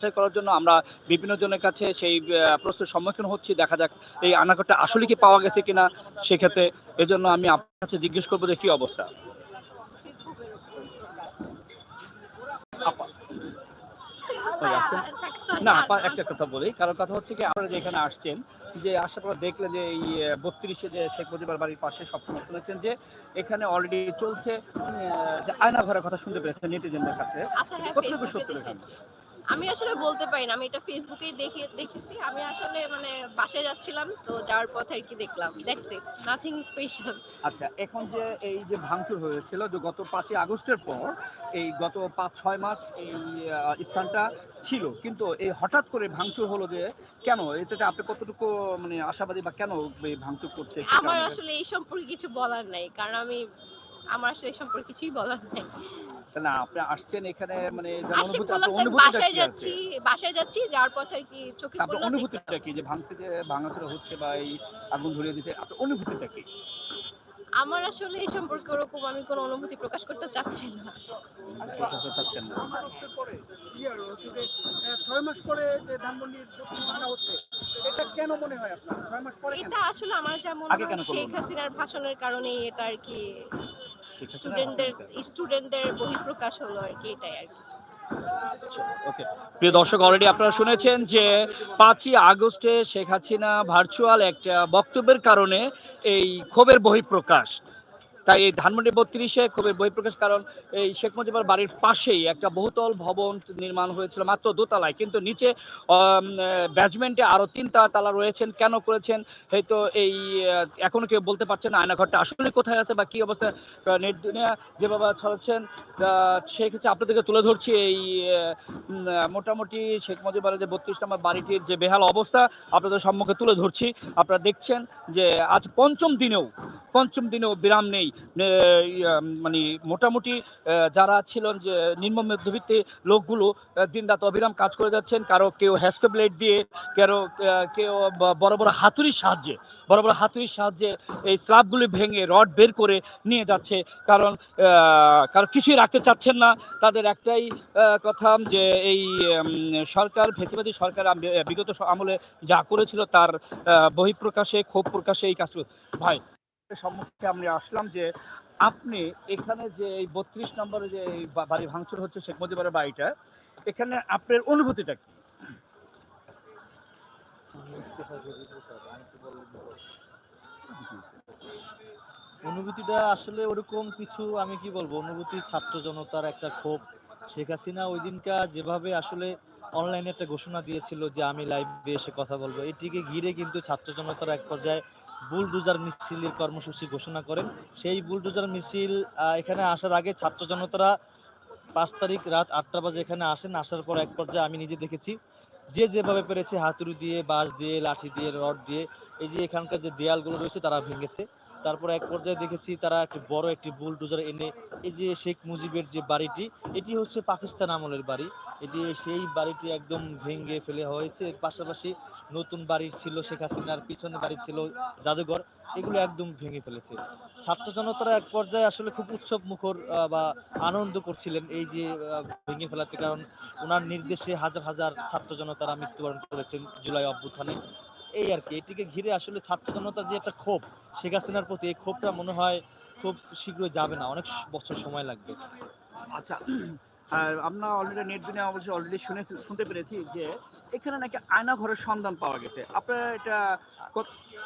যাচাই করার জন্য আমরা বিভিন্ন জনের কাছে সেই প্রশ্নের সম্মুখীন হচ্ছি। দেখা যাক এই আনাঘরটা আসলে কি পাওয়া গেছে কিনা সেক্ষেত্রে এজন্য আমি আপনার কাছে জিজ্ঞেস করব যে কি অবস্থা? না আপা একটা কথা বলি। কারণ কথা হচ্ছে কি আপনারা যে এখানে আসছেন যে আসার পর দেখলেন যে এই বত্রিশে যে শেখ মুজিবার বাড়ির পাশে সবসময় শুনেছেন যে এখানে অলরেডি চলছে যে আয়না ঘরের কথা শুনতে পেরেছেন নেটিজেনদের কাছে। আচ্ছা হ্যাঁ কতটুকু সত্য এখানে। আমি আসলে বলতে পারি না আমি এটা ফেসবুকেই দেখে দেখেছি। আমি আসলে মানে বাসায় যাচ্ছিলাম তো যাওয়ার পথে আর কি দেখলাম। দ্যাটস ইট নাথিং স্পেশাল আচ্ছা এখন যে এই যে ভাঙচুর হয়েছিল যে গত পাঁচই আগস্টের পর এই গত পাঁচ ছয় মাস এই স্থানটা ছিল কিন্তু এই হঠাৎ করে ভাঙচুর হলো যে কেন? এটাতে আপনি কতটুকু মানে আশাবাদী বা কেন এই ভাঙচুর করছে আমার আসলে এই সম্পর্কে কিছু বলার নাই কারণ আমি আমার আসলে এই সম্পর্কে কিছুই বলার নাই। না আপনি আসছেন এখানে মানে বাসায় কি যাচ্ছি বাসায় যাচ্ছি যাওয়ার পথে কি চোখে পড়ল অনুভূতিটা কি? যে ভাঙছে যে ভাঙাচুরা হচ্ছে বা এই আগুন ধরিয়ে দিচ্ছে আপনার অনুভূতিটা কি? আমার আসলে এই সম্পর্কে ওরকম আমি কোনো অনুভূতি প্রকাশ করতে চাচ্ছি না। চাচ্ছেন না। আগস্টের পরে ইয়ার হচ্ছে যে আহ, ছয় মাস পরে যে ধানমন্ডির প্রতিষ্ঠানটা হচ্ছে এটা কেন মনে হয় আপনার? ছয় মাস পরে এটা আসলে আমার যা মনে হয় শেখ হাসিনার ভাষণের কারণে এটা আর কি? স্টুডেন্টদের স্টুডেন্টদের বহিঃপ্রকাশ হলো আর কি এটাই আর কি। ওকে প্রিয় দর্শক অলরেডি আপনারা শুনেছেন যে পাঁচই আগস্টে শেখ হাসিনা ভার্চুয়াল একটা বক্তব্যের কারণে এই ক্ষোভের বহিঃপ্রকাশ তাই এই ধানমন্ডি বত্রিশে ক্ষোভের বহিঃপ্রকাশ, কারণ এই শেখ মুজিবার বাড়ির পাশেই একটা বহুতল ভবন নির্মাণ হয়েছিল মাত্র দোতলায়। কিন্তু নিচে ব্যাচমেন্টে আরও তিনটা তালা রয়েছেন। কেন করেছেন? হয়তো এই এখনও কেউ বলতে পারছেন না আয়নাঘরটা আসলে কোথায় আছে বা কি অবস্থা। নেট দুনিয়া যেভাবে ছড়াচ্ছেন সেক্ষেত্রে আপনাদেরকে তুলে ধরছি এই মোটামুটি শেখ মুজিবের যে বত্রিশ নম্বর বাড়িটির যে বেহাল অবস্থা, আপনাদের সম্মুখে তুলে ধরছি। আপনারা দেখছেন যে আজ পঞ্চম দিনেও পঞ্চম দিনেও বিরাম নেই। মানে মোটামুটি যারা ছিলেন যে নিম্ন মধ্যবিত্ত লোকগুলো দিনরাত অবিরাম কাজ করে যাচ্ছেন, কারও কেউ হ্যাস্কো ব্লেড দিয়ে, কারও কেউ বড় বড় হাতুড়ির সাহায্যে, বড় বড় হাতুড়ির সাহায্যে এই স্ল্যাবগুলি ভেঙে রড বের করে নিয়ে যাচ্ছে। কারণ কারণ কিছুই রাখতে চাচ্ছেন না। তাদের একটাই কথা যে এই সরকার, ফেসিবাদী সরকার বিগত আমলে যা করেছিল তার বহিঃপ্রকাশে, ক্ষোভ প্রকাশে এই কাজ ভাই সম্মুখে আমরা আসলাম যে আপনি এখানে যে এই বত্রিশ নম্বরে যে বাড়ি ভাঙচুর হচ্ছে শেখ মুজিবের বাড়িটা, এখানে আপনার অনুভূতিটা কি? অনুভূতিটা আসলে ওরকম কিছু আমি কি বলব? অনুভূতি ছাত্র জনতার একটা ক্ষোভ। শেখ হাসিনা ওই দিনকা যেভাবে আসলে অনলাইনে একটা ঘোষণা দিয়েছিল যে আমি লাইভে এসে কথা বলব, এটিকে ঘিরে কিন্তু ছাত্র জনতার এক পর্যায়ে বুলডোজার মিছিলের কর্মসূচি ঘোষণা করেন। সেই বুলডুজার মিছিল এখানে আসার আগে ছাত্র জনতারা পাঁচ তারিখ রাত আটটা বাজে এখানে আসেন। আসার পর এক পর্যায়ে আমি নিজে দেখেছি, যে যেভাবে পেরেছে হাতুড়ি দিয়ে, বাঁশ দিয়ে, লাঠি দিয়ে, রড দিয়ে, এই যে এখানকার যে দেয়ালগুলো রয়েছে তারা ভেঙেছে। তারপর এক পর্যায়ে দেখেছি তারা একটি বড় একটি বুলডোজার এনে এই যে শেখ মুজিবের যে বাড়িটি, এটি হচ্ছে পাকিস্তান আমলের বাড়ি। এটি সেই বাড়িটি একদম ভেঙে ফেলে হয়েছে। এর পাশাপাশি নতুন বাড়ি ছিল, শেখ হাসিনার পিছনে বাড়ি ছিল, জাদুঘর, এগুলো একদম ভেঙে ফেলেছে। ছাত্র জনতারা এক পর্যায়ে আসলে খুব উৎসব মুখর বা আনন্দ করছিলেন এই যে ভেঙে ফেলাতে। কারণ ওনার নির্দেশে হাজার হাজার ছাত্র জনতারা মৃত্যুবরণ করেছেন জুলাই অভ্যুত্থানে। এই আর কি এটিকে ঘিরে আসলে ছাত্র জনতার যে একটা ক্ষোভ শেখ হাসিনার প্রতি এই ক্ষোভটা মনে হয় খুব শীঘ্রই যাবে না অনেক বছর সময় লাগবে। আচ্ছা আর আমরা অলরেডি নেট দুনিয়া অবশ্যই অলরেডি শুনে শুনতে পেরেছি যে এখানে নাকি আয়না ঘরের সন্ধান পাওয়া গেছে। আপনার এটা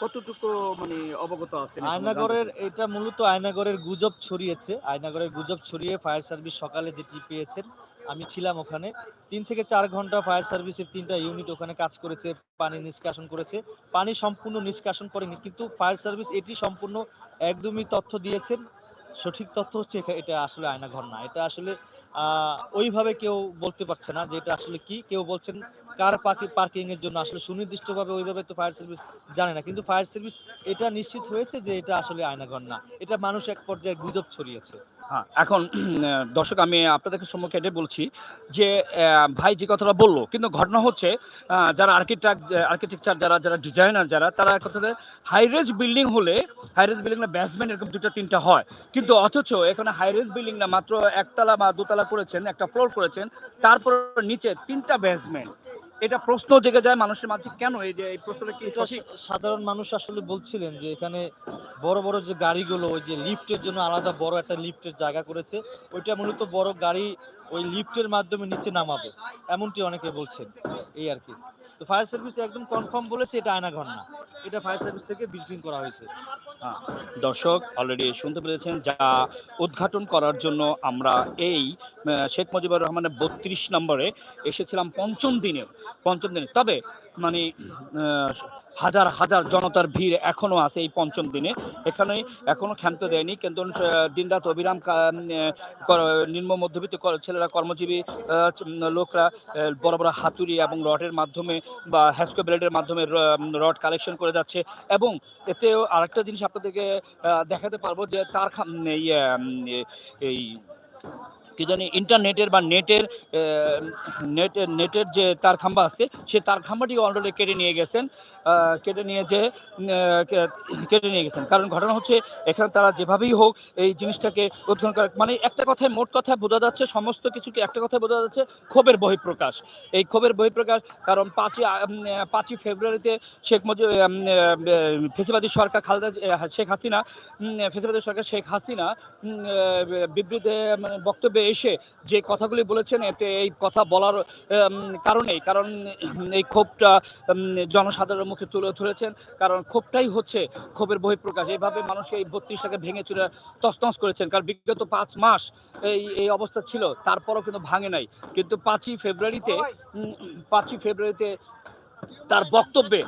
কতটুকু মানে অবগত আছে আয়নাগরের এটা মূলত আয়নাগরের গুজব ছড়িয়েছে। আয়নাগরের গুজব ছড়িয়ে ফায়ার সার্ভিস সকালে যেটি পেয়েছেন আমি ছিলাম ওখানে। তিন থেকে চার ঘণ্টা ফায়ার সার্ভিসের তিনটা ইউনিট ওখানে কাজ করেছে, পানি নিষ্কাশন করেছে। পানি সম্পূর্ণ নিষ্কাশন করেনি, কিন্তু ফায়ার সার্ভিস এটি সম্পূর্ণ একদমই তথ্য দিয়েছেন। সঠিক তথ্য হচ্ছে এটা আসলে আয়না ঘর না। এটা আসলে ওইভাবে কেউ বলতে পারছে না যে এটা আসলে কি। কেউ বলছেন কার পার্কিং এর জন্য? আসলে সুনির্দিষ্টভাবে ওইভাবে তো ফায়ার সার্ভিস জানে না। কিন্তু ফায়ার সার্ভিস এটা নিশ্চিত হয়েছে যে এটা আসলে আয়নাঘর না। এটা মানুষ এক পর্যায়ে গুজব ছড়িয়েছে। হ্যাঁ এখন দর্শক, আমি আপনাদেরকে সম্মুখে এটাই বলছি যে ভাই যে কথাটা বলল, কিন্তু ঘটনা হচ্ছে যারা আর্কিটেক্ট আর্কিটেকচার যারা যারা ডিজাইনার যারা, তারা কথাতে হাইরেজ বিল্ডিং হলে হাইরেজ বিল্ডিং না বেসমেন্ট এরকম দুটো তিনটা হয়। কিন্তু অথচ এখানে হাইরেজ বিল্ডিং না, মাত্র একতলা বা দোতলা করেছেন, একটা ফ্লোর করেছেন, তারপর নিচে তিনটা বেসমেন্ট এটা প্রশ্ন জেগে যায় মানুষের মাঝে কেন এই যে এই প্রশ্নটা কি সাধারণ মানুষ আসলে বলছিলেন যে এখানে বড় বড় যে গাড়িগুলো ওই যে লিফটের জন্য আলাদা বড় একটা লিফটের জায়গা করেছে ওইটা মূলত বড় গাড়ি ওই লিফটের মাধ্যমে নিচে নামাবে এমনটি অনেকে বলছেন এই আর কি। তো ফায়ার সার্ভিস একদম কনফার্ম বলেছে এটা আয়নাঘর না এটা ফায়ার সার্ভিস থেকে ব্রিফিং করা হয়েছে। হ্যাঁ, দর্শক অলরেডি শুনতে পেরেছেন যা উদ্ঘাটন করার জন্য আমরা এই শেখ মুজিবুর রহমানের বত্রিশ নম্বরে এসেছিলাম পঞ্চম দিনে পঞ্চম দিনে। তবে মানে হাজার হাজার জনতার ভিড় এখনও আছে এই পঞ্চম দিনে। এখানে এখনও ক্ষান্ত দেয়নি। কিন্তু দিনরাত অবিরাম নিম্ন মধ্যবিত্ত ছেলেরা, কর্মজীবী লোকরা বড় বড় হাতুড়ি এবং রডের মাধ্যমে বা হ্যাস্কো ব্লেডের মাধ্যমে রড কালেকশন করে যাচ্ছে। এবং এতেও আরেকটা জিনিস আপনাদেরকে দেখাতে পারব যে তার এই কি জানি ইন্টারনেটের বা নেটের নেট, নেটের যে তার খাম্বা আছে, সে তার খাম্বাটি অলরেডি কেটে নিয়ে গেছেন কেটে নিয়ে যে কেটে নিয়ে গেছেন। কারণ ঘটনা হচ্ছে, এখানে তারা যেভাবেই হোক এই জিনিসটাকে উদ্ঘাটন করে মানে একটা কথায় মোট কথায় বোঝা যাচ্ছে, সমস্ত কিছুকে একটা কথায় বোঝা যাচ্ছে, ক্ষোভের বহিঃপ্রকাশ। এই ক্ষোভের বহিঃপ্রকাশ, কারণ পাঁচই পাঁচই ফেব্রুয়ারিতে শেখ মুজিব ফেসিবাদী সরকার খালেদা শেখ হাসিনা ফেসিবাদী সরকার শেখ হাসিনা বিবৃতি মানে বক্তব্যে এসে যে কথাগুলি বলেছেন এতে এই কথা বলার কারণেই। কারণ এই ক্ষোভটা জনসাধারণের মুখে তুলে ধরেছেন। কারণ ক্ষোভটাই হচ্ছে ক্ষোভের বহিঃপ্রকাশ। এইভাবে মানুষকে এই বত্রিশটাকে ভেঙে চুরে তছনছ করেছেন। কারণ বিগত পাঁচ মাস এই এই অবস্থা ছিল। তারপরও কিন্তু ভাঙে নাই। কিন্তু পাঁচই ফেব্রুয়ারিতে পাঁচই ফেব্রুয়ারিতে তার বক্তব্যে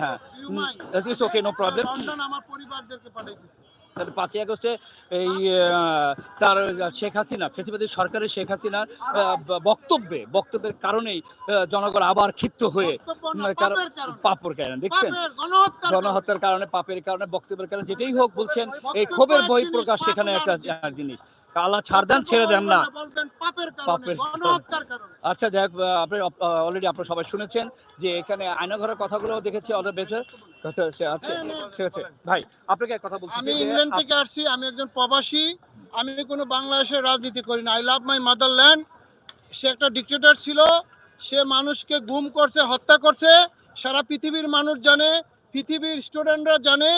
হ্যাঁ ওকে নো প্রবলেম আমার পরিবারদেরকে তাহলে পাঁচই আগস্টে এই তার শেখ হাসিনা ফেসিবাদী সরকারের শেখ হাসিনার বক্তব্যে বক্তব্যের কারণেই জনগণ আবার ক্ষিপ্ত হয়ে পাপর কারণ- দেখছেন? গণহত্যার কারণে। পাপের কারণে বক্তব্যের কারণে যেটাই হোক বলছেন এই ক্ষোভের বহিঃপ্রকাশ সেখানে একটা জিনিস। আল্লাহ ছাড় দেন ছেড়ে দেন না। পাপের আচ্ছা যাই হোক আপনি অলরেডি আপনারা সবাই শুনেছেন যে এখানে আয়নাঘরের কথাগুলো দেখেছি অর্ডার বেটার কথা আছে। হ্যাঁ, হ্যাঁ। ঠিক আছে। ভাই আপনাকে কথা বলছি আমি ইংল্যান্ড থেকে আসছি আমি একজন প্রবাসী। আমি কোনো বাংলাদেশের রাজনীতি করি না। আই লাভ মাই মাদারল্যান্ড সে একটা ডিক্টেটর ছিল। সে মানুষকে গুম করছে হত্যা করছে। সারা পৃথিবীর মানুষ জানে পৃথিবীর স্টুডেন্টরা জানে।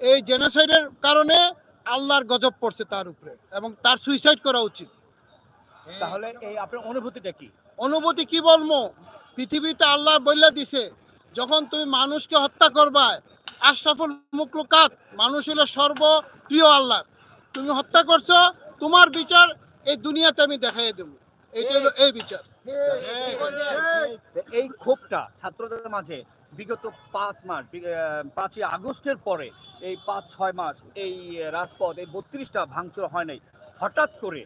এই জেনোসাইডের কারণে আল্লাহর গজব পড়ছে তার উপরে এবং তার সুইসাইড করা উচিত। তাহলে এই আপনার অনুভূতিটা কি? অনুভূতি কি বলব? পৃথিবীতে আল্লাহ বললে দিছে যখন তুমি মানুষকে হত্যা করবা আশরাফুল মুকলুকাত মানুষ হলো সর্বপ্রিয় আল্লাহ তুমি হত্যা করছ তোমার বিচার এই দুনিয়াতে আমি দেখাই দেব। এইটা হলো এই বিচার। এই ক্ষোভটা ছাত্রদের মাঝে বিগত পাঁচ মাস পাঁচই আগস্টের পরে এই পাঁচ, ছয় মাস এই রাজপথ, এই বত্রিশটা ভাঙচুর হয় নাই। হঠাৎ করে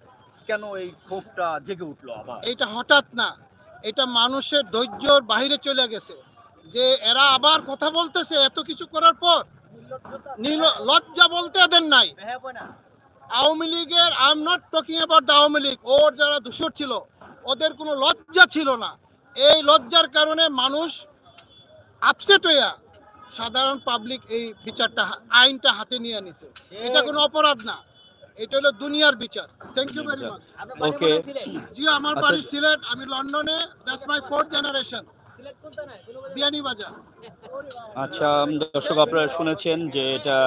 কেন এই ক্ষোভটা জেগে উঠল আবার? এইটা হঠাৎ না। এটা মানুষের ধৈর্যর বাইরে চলে গেছে। যে এরা আবার কথা বলতেছে, এত কিছু করার পর লজ্জা বলতে এদের নাই। আওয়ামী লীগের I am not talking about the Awami League. ওর যারা দূষর ছিল, ওদের কোনো লজ্জা ছিল না। এই লজ্জার কারণে মানুষ আপসেট হইয়া সাধারণ পাবলিক এই বিচারটা আইনটা হাতে নিয়ে নিছে এটা কোনো অপরাধ না। এটা হলো দুনিয়ার বিচার। Thank you very much okay জি আমার আচ্ছা। বাড়ি সিলেট আমি লন্ডনে that's my fourth generation Beanibazar আচ্ছা দর্শক আপনারা শুনেছেন যে এটা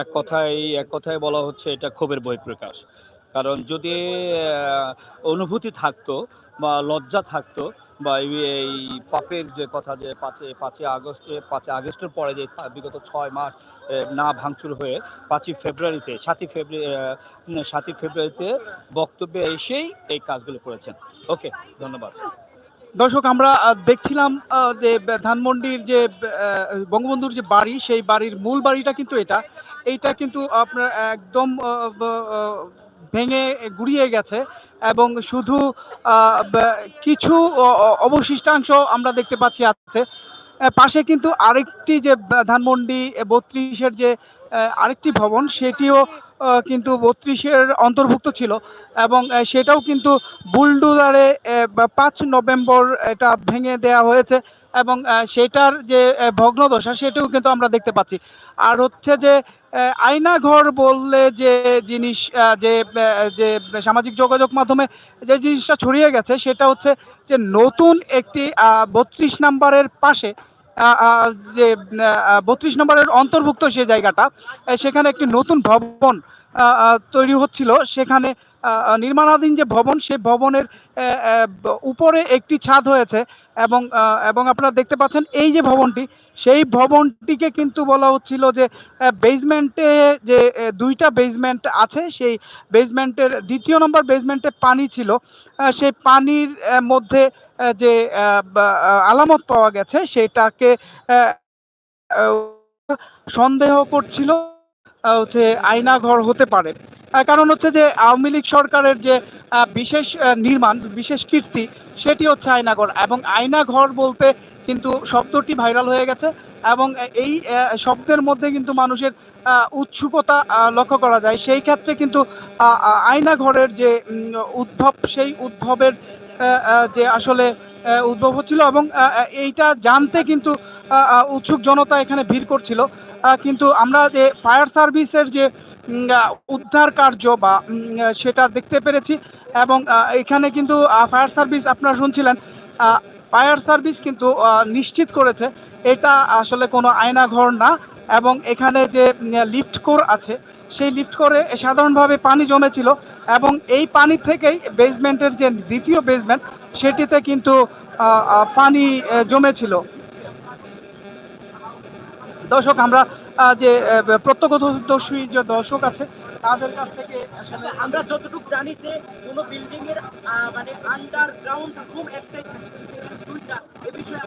এক কথায় এক কথায় বলা হচ্ছে এটা ক্ষোভের বহিঃপ্রকাশ। কারণ যদি অনুভূতি থাকতো বা লজ্জা থাকতো বা এই পাপের যে কথা যে পাঁচই পাঁচই আগস্টে পাঁচই আগস্টের পরে যে বিগত ছয় মাস না ভাঙচুর হয়ে পাঁচই ফেব্রুয়ারিতে, সাতই ফেব্রুয়ারি সাতই ফেব্রুয়ারিতে বক্তব্যে এসেই এই কাজগুলো করেছেন। ওকে, ধন্যবাদ। দর্শক, আমরা দেখছিলাম যে ধানমন্ডির যে বঙ্গবন্ধুর যে বাড়ি, সেই বাড়ির মূল বাড়িটা কিন্তু এটা। এইটা কিন্তু আপনার একদম ভেঙে গুড়িয়ে গেছে এবং শুধু কিছু অবশিষ্টাংশ আমরা দেখতে পাচ্ছি আছে। পাশে কিন্তু আরেকটি যে ধানমন্ডি বত্রিশের যে আরেকটি ভবন, সেটিও কিন্তু বত্রিশের অন্তর্ভুক্ত ছিল এবং সেটাও কিন্তু বুলডোজারে পাঁচ নভেম্বর এটা ভেঙে দেয়া হয়েছে। এবং সেটার যে ভগ্নদশা সেটাও কিন্তু আমরা দেখতে পাচ্ছি। আর হচ্ছে যে আয়নাঘর বললে যে জিনিস যে যে সামাজিক যোগাযোগ মাধ্যমে যে জিনিসটা ছড়িয়ে গেছে, সেটা হচ্ছে যে নতুন একটি বত্রিশ নাম্বারের পাশে যে বত্রিশ নম্বরের অন্তর্ভুক্ত সে জায়গাটা সেখানে একটি নতুন ভবন তৈরি হচ্ছিল। সেখানে নির্মাণাধীন যে ভবন সেই ভবনের উপরে একটি ছাদ হয়েছে এবং এবং আপনারা দেখতে পাচ্ছেন এই যে ভবনটি, সেই ভবনটিকে কিন্তু বলা হচ্ছিল যে বেসমেন্টে যে দুইটা বেসমেন্ট আছে, সেই বেসমেন্টের দ্বিতীয় নম্বর বেসমেন্টে পানি ছিল। সেই পানির মধ্যে যে আলামত পাওয়া গেছে, সেটাকে সন্দেহ করছিল। হচ্ছে আয়নাঘর হতে পারে। কারণ হচ্ছে যে আওয়ামী লীগ সরকারের যে বিশেষ নির্মাণ, বিশেষ কীর্তি, সেটি হচ্ছে আয়নাঘর এবং আয়নাঘর বলতে কিন্তু শব্দটি ভাইরাল হয়ে গেছে এবং এই শব্দের মধ্যে কিন্তু মানুষের উৎসুকতা লক্ষ্য করা যায়। সেই ক্ষেত্রে কিন্তু আয়নাঘরের যে উদ্ভব, সেই উদ্ভবের যে আসলে উদ্ভব হচ্ছিল এবং এইটা জানতে কিন্তু উৎসুক জনতা এখানে ভিড় করছিল। কিন্তু আমরা যে ফায়ার সার্ভিসের যে উদ্ধার কার্য বা সেটা দেখতে পেরেছি এবং এখানে কিন্তু ফায়ার সার্ভিস আপনারা শুনছিলেন ফায়ার সার্ভিস কিন্তু নিশ্চিত করেছে এটা আসলে কোনো আয়নাঘর না এবং এখানে যে লিফট কোর আছে সেই লিফট করে সাধারণভাবে পানি জমেছিল এবং এই পানি থেকেই বেসমেন্টের যে দ্বিতীয় বেসমেন্ট সেটিতে কিন্তু পানি জমেছিল। দর্শক আমরা যে প্রত্যক্ষদর্শী যে দর্শক আছে তাদের কাছ থেকে আসলে আমরা যতটুকু জানি যে কোনো বিল্ডিং এর মানে আন্ডারগ্রাউন্ড রুম একটাই দুইটা এ বিষয়ে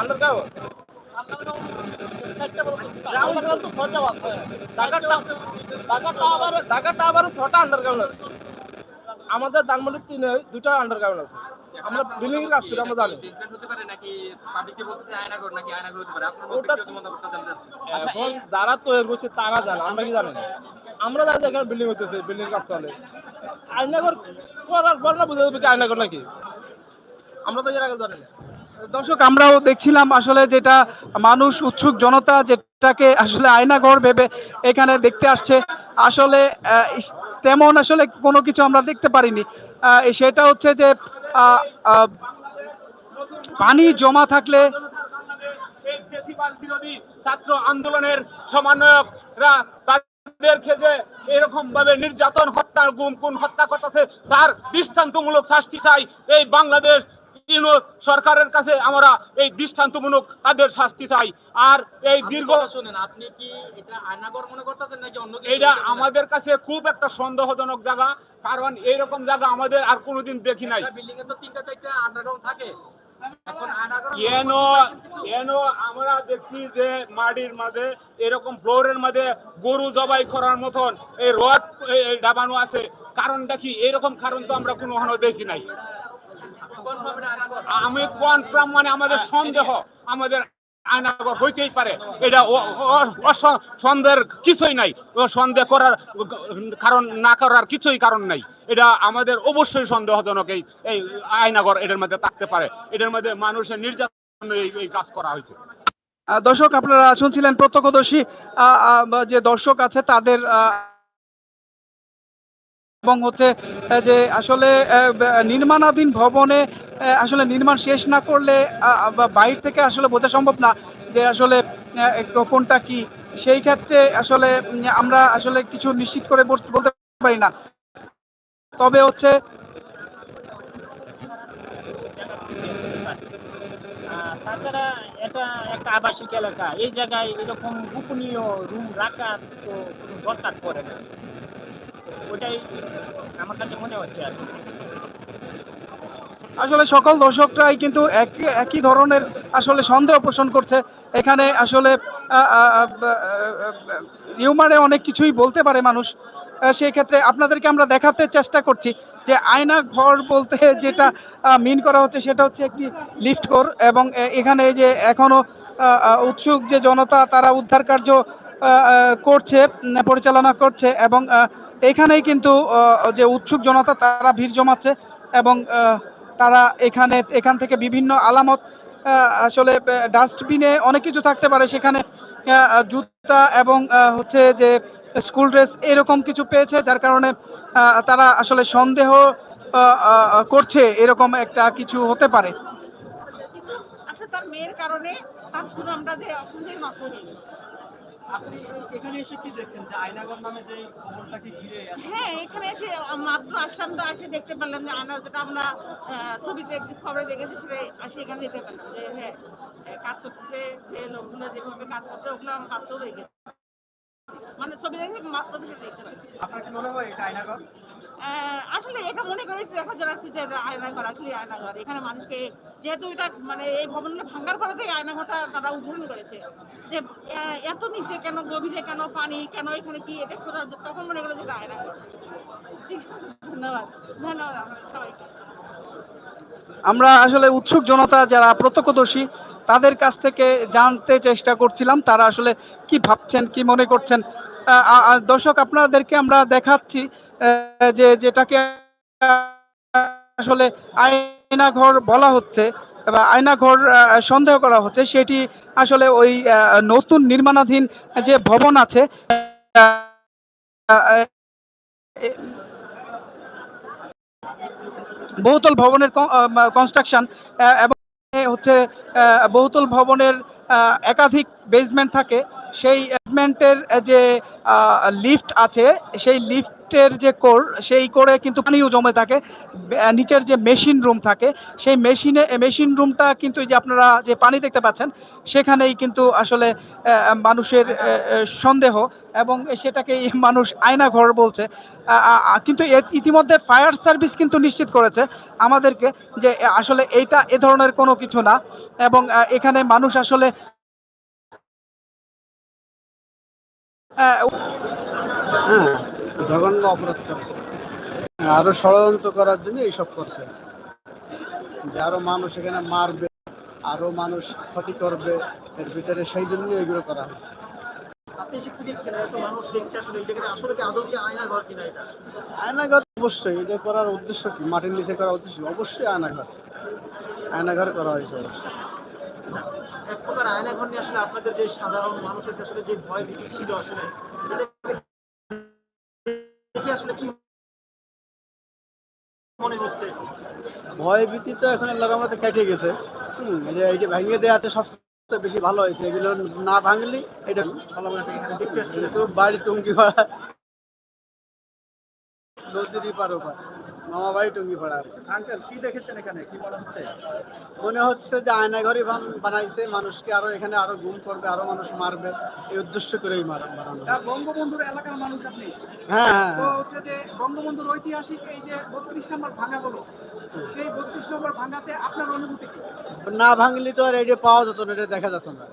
আন্ডারগ্রাউন্ড আন্ডারগ্রাউন্ড ছটা আন্ডারগ্রাউন্ড আছে। আমাদের দানমন্ডির তিনে দুটা আন্ডারগ্রাউন্ড আছে। আমরা বিল্ডিং এর কাজ করি আমরা জানি। এখন যারা তৈরি করছে তারা জানে আমরা কি জানি না। আমরা জানি এখানে বিল্ডিং হইতেছে বিল্ডিং কাজ চলে। আয়নাগর করার পর না বুঝে যাবে কি আয়নাগর নাকি? আমরা তো এর আগে জানি না। দর্শক আমরাও দেখছিলাম আসলে যেটা মানুষ উৎসুক জনতা যেটাকে আসলে আয়নাঘর ভেবে এখানে দেখতে আসছে। আসলে তেমন আসলে কোনো কিছু আমরা দেখতে পারিনি। সেটা হচ্ছে যে পানি জমা থাকলে ছাত্র আন্দোলনের সমন্বয়করা তাদেরকে যে এরকম ভাবে নির্যাতন হত্যা গুম কোন হত্যা করতেছে, তার দৃষ্টান্তমূলক শাস্তি চাই। এই বাংলাদেশ ইউনুস সরকারের কাছে আমরা এই দৃষ্টান্তমূলক তাদের শাস্তি চাই। আর এই দীর্ঘ শুনেন আপনি কি এটা আয়নাগর মনে করতেছেন নাকি অন্য কিছু এইটা করতেছেন? আমাদের কাছে খুব একটা সন্দেহজনক জায়গা কারণ এইরকম জায়গা আমাদের আর কোনোদিন দেখি নাই। বিল্ডিং এ তো তিনটা চারটা আন্ডারগ্রাউন্ড থাকে। আমরা দেখছি যে মাটির মাঝে এরকম ফ্লোরের মাঝে গরু জবাই করার মতন এই রড ডাবানো আছে। কারণটা কি? এরকম কারণ তো আমরা কোনো দেখি নাই। আমি কনফার্ম মানে আমাদের সন্দেহ। আমাদের আয়নাগর হইতেই পারে। এটা ও- ও- সন্দেহের কিছুই নাই। সন্দেহ করার কারণ না করার কিছুই কারণ নাই। এটা আমাদের অবশ্যই সন্দেহজনক এই এই আয়নাগর এটার মধ্যে থাকতে পারে। এটার মধ্যে মানুষের নির্যাতন এই- কাজ করা হয়েছে। আহ, দর্শক আপনারা শুনছিলেন প্রত্যক্ষদর্শী। আহ, আহ, যে দর্শক আছে তাদের আহ, এবং হচ্ছে যে আসলে নির্মাণাধীন ভবনে আসলে নির্মাণ শেষ না করলে বাইরে থেকে আসলে বোঝা সম্ভব না যে আসলে কোনটা কি। সেই ক্ষেত্রে আসলে আমরা আসলে কিছু নিশ্চিত করে বলতে পারি না। তবে হচ্ছে এটা একটা আবাসিক এলাকা। এই জায়গায় এরকম গোপনীয় রুম রাখা তো দরকার পড়ে না। ওটাই আমার কাছে মনে হচ্ছে আর আসলে সকল দর্শকরাই কিন্তু একই একই ধরনের আসলে সন্দেহ পোষণ করছে। এখানে আসলে নিউমারে অনেক কিছুই বলতে পারে মানুষ। সেই ক্ষেত্রে আপনাদেরকে আমরা দেখাতে চেষ্টা করছি যে আয়না ঘর বলতে যেটা মিন করা হচ্ছে সেটা হচ্ছে একটি লিফট ঘর এবং এখানে যে এখনও আহ, আহ, উৎসুক যে জনতা তারা উদ্ধার কার্য করছে পরিচালনা করছে এবং এখানেই কিন্তু যে উৎসুক জনতা, তারা ভিড় জমাচ্ছে এবং তারা এখানে, এখান থেকে বিভিন্ন আলামত আসলে ডাস্টবিনে অনেক কিছু থাকতে পারে। সেখানে জুতা এবং হচ্ছে যে স্কুল ড্রেস এরকম কিছু পেয়েছে, যার কারণে তারা আসলে সন্দেহ করছে এরকম একটা কিছু হতে পারে। তার মেয়ের কারণে তার যে হ্যাঁ এখানে এসে মাত্র আসলাম তো এসে দেখতে পারলাম যে আয়না যেটা আমরা ছবিতে দেখছি খবরে দেখেছি সেটা আসে এখানে দেখতে পাচ্ছি যে হ্যাঁ কাজ করতেছে যে লোকগুলো যেভাবে কাজ করতে ওগুলো আমার বাস্তব হয়ে গেছে। মানে ছবি দেখে বাস্তবে দেখতে পাচ্ছি। আপনার কি মনে হয় এটা আয়নাগর? আসলে এটা মনে করে দেখা যাচ্ছে যে আয়নাঘর আসলে আয়নাঘর। এখানে মানুষকে যেহেতু এটা মানে এই ভবনগুলো ভাঙ্গার পরেতে আয়নাঘরটা তারা উদ্বোধন করেছে। যে এত নিচে কেন, গভীরে কেন, পানি কেন, এখানে কি এটা খোঁজা তখন মনে করে যে এটা আয়নাঘর। ধন্যবাদ। ধন্যবাদ আমরা আসলে উৎসুক জনতা যারা প্রত্যক্ষদর্শী, তাদের কাছ থেকে জানতে চেষ্টা করছিলাম, তারা আসলে কি ভাবছেন, কি মনে করছেন। দর্শক, আপনাদেরকে আমরা দেখাচ্ছি যে যেটাকে আসলে আয়নাঘর বলা হচ্ছে বা আয়নাঘর সন্দেহ করা হচ্ছে, সেটি আসলে ওই নতুন নির্মাণাধীন যে ভবন আছে, বহুতল ভবনের কনস্ট্রাকশন এবং হচ্ছে বহুতল ভবনের একাধিক বেসমেন্ট থাকে। সেই বেসমেন্টের যে লিফট আছে, সেই লিফটের যে কোর সেই কোরে কিন্তু পানিও জমে থাকে। নিচের যে মেশিন রুম থাকে, সেই মেশিনে মেশিন রুমটা কিন্তু যে আপনারা যে পানি দেখতে পাচ্ছেন, সেখানেই কিন্তু আসলে মানুষের সন্দেহ এবং সেটাকেই মানুষ আয়নাঘর বলছে। কিন্তু ইতিমধ্যে ফায়ার সার্ভিস কিন্তু নিশ্চিত করেছে আমাদেরকে যে, আসলে এইটা এ ধরনের কোনো কিছু না এবং এখানে মানুষ আসলে হ্যাঁ জঘন্য অপরাধ করছে আরও ষড়যন্ত্র করার জন্য এইসব করছে। যে আরও মানুষ এখানে মারবে আরও মানুষ ক্ষতি করবে এর ভিতরে সেই জন্য এগুলো করা এটা? আয়নাঘর অবশ্যই এটা করার উদ্দেশ্য কি? মাটির নিচে করার উদ্দেশ্য? অবশ্যই আয়নাঘর। আয়নাঘর করা হয়েছে অবশ্যই। এক প্রকার আয়নাঘর নিয়ে আসলে আপনাদের যে সাধারণ মানুষের আসলে যে ভয় ভীতি ছিল আসলে আসলে কি মনে হচ্ছে? ভয় ভীতি তো এখন আল্লাহর রহমতে কেটে গেছে। হুম এইটা ভেঙে দেওয়াতে সবচেয়ে বেশি ভালো হয়েছে। এগুলো না ভাঙলি এটা ভালো এখানে দেখতে আসছে বাড়ি টুঙ্গি পাড়া নদীরই পার ওপার। মামা বাড়ি টুঙ্গি পাড়া। আঙ্কেল কি দেখেছেন এখানে? কি বলা হচ্ছে? মনে হচ্ছে যে আয়নাঘরই বান- বানাইছে মানুষকে আরও এখানে আরও গুম করবে আরও মানুষ মারবে। এই উদ্দেশ্য করেই বানানো বঙ্গবন্ধুর এলাকার মানুষ আপনি? হ্যাঁ হ্যাঁ। তো। হচ্ছে যে বঙ্গবন্ধুর ঐতিহাসিক এই যে বত্রিশ নম্বর ভাঙা হলো সেই বত্রিশ নম্বর ভাঙাতে আপনার অনুভূতি কি? না ভাঙলি তো আর এটা পাওয়া যেত না এটা দেখা যেত না।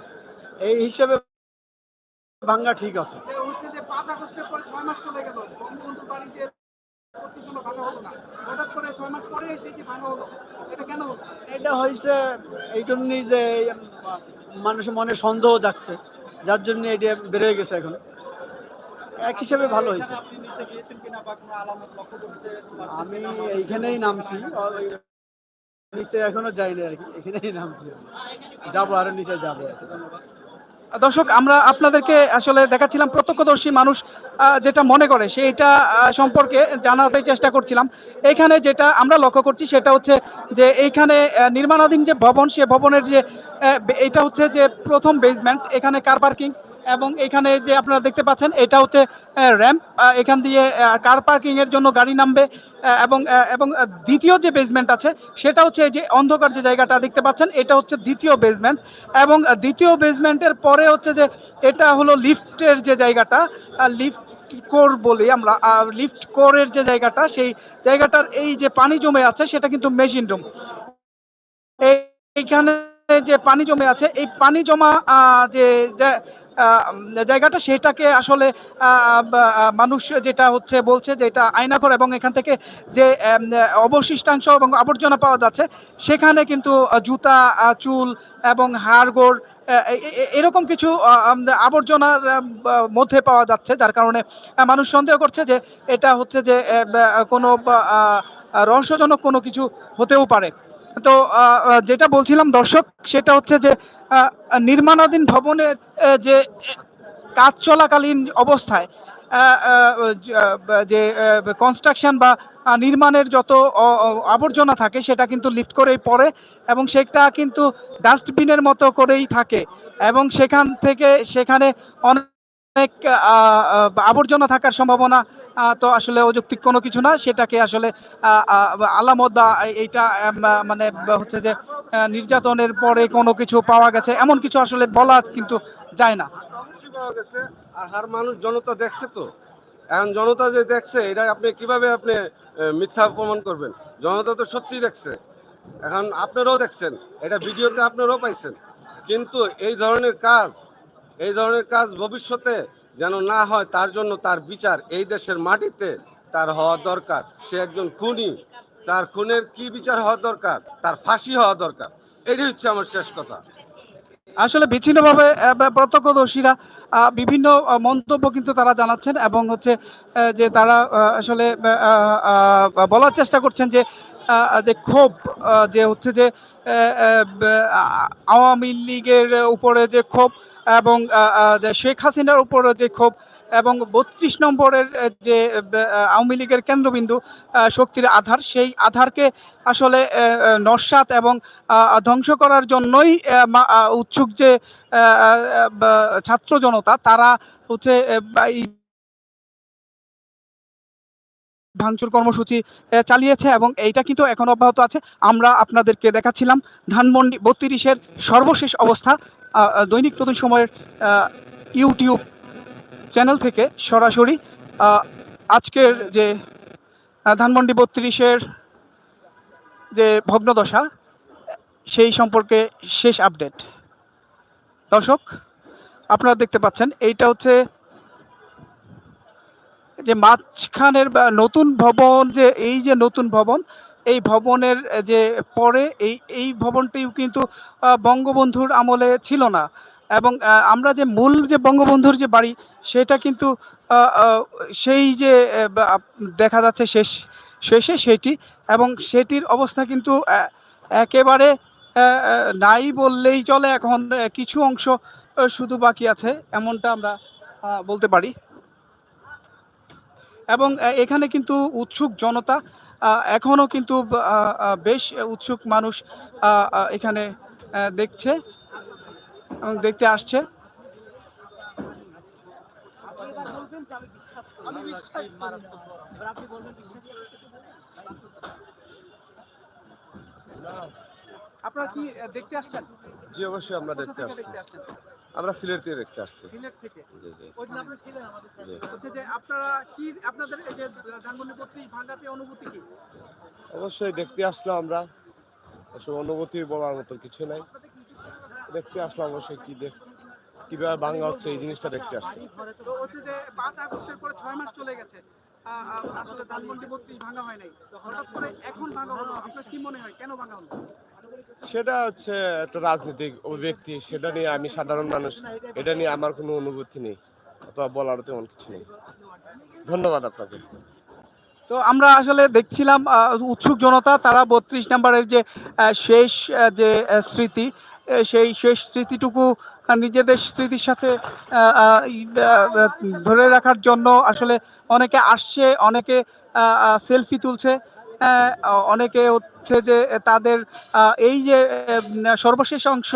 এই হিসেবে ভাঙ্গা ঠিক আছে। হচ্ছে যে পাঁচ আগস্টের পরে ছয় মাস চলে গেল বঙ্গবন্ধুর বাড়ি যে বত্রিশ ভাঙা হলো না। হঠাৎ করে ছয় মাস পরে সেই যে ভাঙা হলো? এটা কেন এটা হয়েছে এই জন্যই যে মানুষের মনে সন্দেহ জাগছে যার জন্য এটা বেড়ে গেছে এখন। এক হিসেবে ভালো হয়েছে। আমি এইখানেই নামছি। নিচে এখনও যাইনি আর কি এখানেই নামছি। যাব আরও নিচে যাব। আর কি। দর্শক, আমরা আপনাদেরকে আসলে দেখাচ্ছিলাম প্রত্যক্ষদর্শী মানুষ যেটা মনে করে, সেইটা সম্পর্কে জানাতে চেষ্টা করছিলাম। এখানে যেটা আমরা লক্ষ্য করছি, সেটা হচ্ছে যে এইখানে নির্মাণাধীন যে ভবন, সে ভবনের যে এটা হচ্ছে যে প্রথম বেসমেন্ট এখানে কার পার্কিং এবং এখানে যে আপনারা দেখতে পাচ্ছেন, এটা হচ্ছে র্যাম্প এখান দিয়ে কার পার্কিং এর জন্য গাড়ি নামবে এবং এবং দ্বিতীয় যে বেসমেন্ট আছে, সেটা হচ্ছে এই যে অন্ধকার যে জায়গাটা দেখতে পাচ্ছেন, এটা হচ্ছে দ্বিতীয় বেসমেন্ট এবং দ্বিতীয় বেসমেন্টের পরে হচ্ছে যে এটা হলো লিফটের যে জায়গাটা লিফট কোর বলি আমরা লিফট কোরের যে জায়গাটা, সেই জায়গাটার এই যে পানি জমে আছে, সেটা কিন্তু মেশিন রুম এইখানে যে পানি জমে আছে, এই পানি জমা যে জায়গাটা সেটাকে আসলে মানুষ যেটা হচ্ছে বলছে যে এটা আয়নাঘর এবং এখান থেকে যে অবশিষ্টাংশ এবং আবর্জনা পাওয়া যাচ্ছে, সেখানে কিন্তু জুতা চুল এবং হাড়গোড় এরকম কিছু আবর্জনার মধ্যে পাওয়া যাচ্ছে, যার কারণে মানুষ সন্দেহ করছে যে এটা হচ্ছে যে কোনো রহস্যজনক কোনো কিছু হতেও পারে। তো যেটা বলছিলাম দর্শক, সেটা হচ্ছে যে নির্মাণাধীন ভবনের যে কাজ চলাকালীন অবস্থায় যে কনস্ট্রাকশন বা নির্মাণের যত আবর্জনা থাকে, সেটা কিন্তু লিফট করেই পড়ে এবং সেটা কিন্তু ডাস্টবিনের মতো করেই থাকে এবং সেখান থেকে, সেখানে অনেক আবর্জনা থাকার সম্ভাবনা তো আসলে অযৌক্তিক কোনো কিছু না, সেটাকে আসলে আলামত বা এইটা মানে হচ্ছে যে নির্যাতনের পরে কোনো কিছু পাওয়া গেছে, এমন কিছু আসলে বলা কিন্তু যায় না। পাওয়া গেছে, আর হার মানুষ জনতা দেখছে তো। এখন জনতা যে দেখছে, এটা আপনি কীভাবে আপনি মিথ্যা প্রমাণ করবেন? জনতা তো সত্যি দেখছে। এখন আপনারাও দেখছেন, এটা ভিডিওতে আপনারাও পাইছেন। কিন্তু এই ধরনের কাজ, এই ধরনের কাজ ভবিষ্যতে যেন না হয় তার জন্য তার বিচার এই দেশের মাটিতে তার হওয়া দরকার। সে একজন খুনি। তার খুনের কি বিচার হওয়া দরকার? তার ফাঁসি হওয়া দরকার। এটাই হচ্ছে আমার শেষ কথা। আসলে বিচ্ছিন্নভাবে প্রত্যক্ষদর্শীরা বিভিন্ন মন্তব্য কিন্তু তারা জানাচ্ছেন এবং হচ্ছে যে তারা আসলে বলার চেষ্টা করছেন যে যে ক্ষোভ যে হচ্ছে যে আওয়ামী লীগের উপরে যে ক্ষোভ এবং শেখ হাসিনার উপরে যে ক্ষোভ এবং বত্রিশ নম্বরের যে আওয়ামী লীগের কেন্দ্রবিন্দু শক্তির আধার সেই আধারকে আসলে আহ, এবং ধ্বংস করার জন্যই উৎসুক যে ছাত্র জনতা তারা হচ্ছে ভাঙচুর কর্মসূচি চালিয়েছে এবং এইটা কিন্তু এখন অব্যাহত আছে। আমরা আপনাদেরকে দেখাচ্ছিলাম ধানমন্ডি বত্রিশের সর্বশেষ অবস্থা। দৈনিক নতুন সময়ের ইউটিউব চ্যানেল থেকে সরাসরি আজকের যে ধানমন্ডি বত্রিশের যে ভগ্নদশা, সেই সম্পর্কে শেষ আপডেট। দর্শক, আপনারা দেখতে পাচ্ছেন, এইটা হচ্ছে যে মাঝখানের নতুন ভবন, যে এই যে নতুন ভবন এই ভবনের যে পরে এই এই ভবনটিও কিন্তু বঙ্গবন্ধুর আমলে ছিল না। এবং আমরা যে মূল যে বঙ্গবন্ধুর যে বাড়ি, সেটা কিন্তু সেই যে দেখা যাচ্ছে শেষ, শেষে সেটি। এবং সেটির অবস্থা কিন্তু একেবারে নাই বললেই চলে। এখন কিছু অংশ শুধু বাকি আছে, এমনটা আমরা বলতে পারি। এবং এখানে কিন্তু উৎসুক জনতা আহ, এখনও কিন্তু বেশ উৎসুক মানুষ এখানে দেখছে এবং দেখতে আসছে। আপনারা কি দেখতে আসছেন? জি অবশ্যই আমরা দেখতে আসছি। দেখতে আসছেন? আমরা সিলেট থেকে দেখতে আসছি। সিলেট থেকে? জি জি। ওই আপনি ছিলেন আমাদের সাথে। হচ্ছে যে আপনারা কি আপনাদের এই যে ধানমন্ডি পত্রিক ভাঙাতে অনুভূতি কি? অবশ্যই দেখতে আসলাম আমরা। অনুভূতি বলার মতো কিছু নাই। দেখতে আসলাম অবশ্যই কি দেখ কীভাবে ভাঙ্গা হচ্ছে এই জিনিসটা দেখতে আসছি। তো হচ্ছে যে আগস্টের পরে মাস চলে গেছে। আসলে ধানমন্ডি পত্রিক ভাঙা হয় নাই। হঠাৎ করে এখন ভাঙা হলো আপনার কি মনে হয়? কেন ভাঙা হলো? সেটা হচ্ছে একটা রাজনৈতিক ব্যক্তি সেটা নিয়ে আমি সাধারণ মানুষ, এটা নিয়ে আমার কোনো অনুভূতি নেই, অথবা বলার তেমন কিছু নেই। ধন্যবাদ আপনাকে। তো আমরা আসলে দেখছিলাম উৎসুক জনতা, তারা বত্রিশ নম্বরের যে শেষ যে স্মৃতি সেই শেষ স্মৃতিটুকু নিজেদের স্মৃতির সাথে ধরে রাখার জন্য আসলে অনেকে আসছে, অনেকে সেলফি তুলছে। অনেকে হচ্ছে যে তাদের এই যে সর্বশেষ অংশ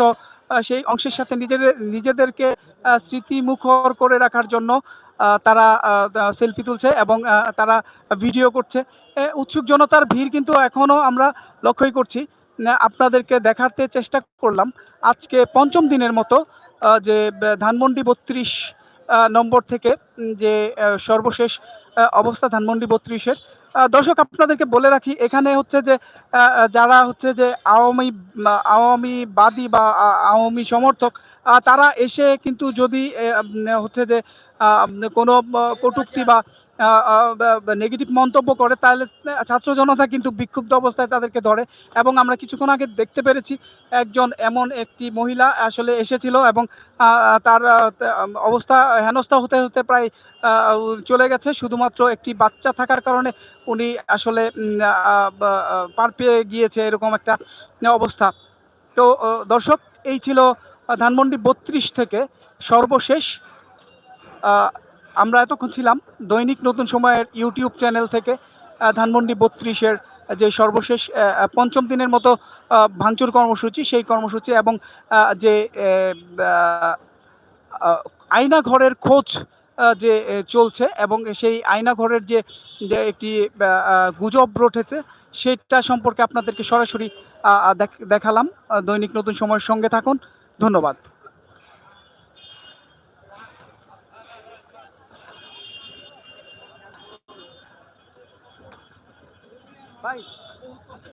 সেই অংশের সাথে নিজেদের, নিজেদেরকে স্মৃতিমুখর করে রাখার জন্য তারা সেলফি তুলছে এবং তারা ভিডিও করছে। উৎসুক জনতার ভিড় কিন্তু এখনও আমরা লক্ষ্যই করছি। আপনাদেরকে দেখাতে চেষ্টা করলাম। আজকে পঞ্চম দিনের মতো যে ধানমন্ডি বত্রিশ নম্বর থেকে যে সর্বশেষ অবস্থা ধানমন্ডি বত্রিশের দর্শক, আপনাদেরকে বলে রাখি, এখানে হচ্ছে যে যারা হচ্ছে যে আওয়ামী আওয়ামী বাদী বা আওয়ামী সমর্থক তারা এসে কিন্তু যদি হচ্ছে যে কোনো কটূক্তি বা নেগেটিভ মন্তব্য করে, তাহলে ছাত্র জনতা কিন্তু বিক্ষুব্ধ অবস্থায় তাদেরকে ধরে। এবং আমরা কিছুক্ষণ আগে দেখতে পেরেছি, একজন এমন একটি মহিলা আসলে এসেছিল এবং তার অবস্থা হেনস্থা হতে হতে প্রায় চলে গেছে। শুধুমাত্র একটি বাচ্চা থাকার কারণে উনি আসলে পার পেয়ে গিয়েছে এরকম একটা অবস্থা। তো দর্শক, এই ছিল ধানমন্ডি বত্রিশ থেকে সর্বশেষ আমরা এতক্ষণ ছিলাম দৈনিক নতুন সময়ের ইউটিউব চ্যানেল থেকে ধানমন্ডি বত্রিশের যে সর্বশেষ পঞ্চম দিনের মতো ভাঙচুর কর্মসূচি, সেই কর্মসূচি এবং যে আয়না ঘরের খোঁজ যে চলছে এবং সেই আয়না ঘরের যে একটি গুজব রটেছে, সেটা সম্পর্কে আপনাদেরকে সরাসরি দেখালাম। দৈনিক নতুন সময়ের সঙ্গে থাকুন। ধন্যবাদ। ভাই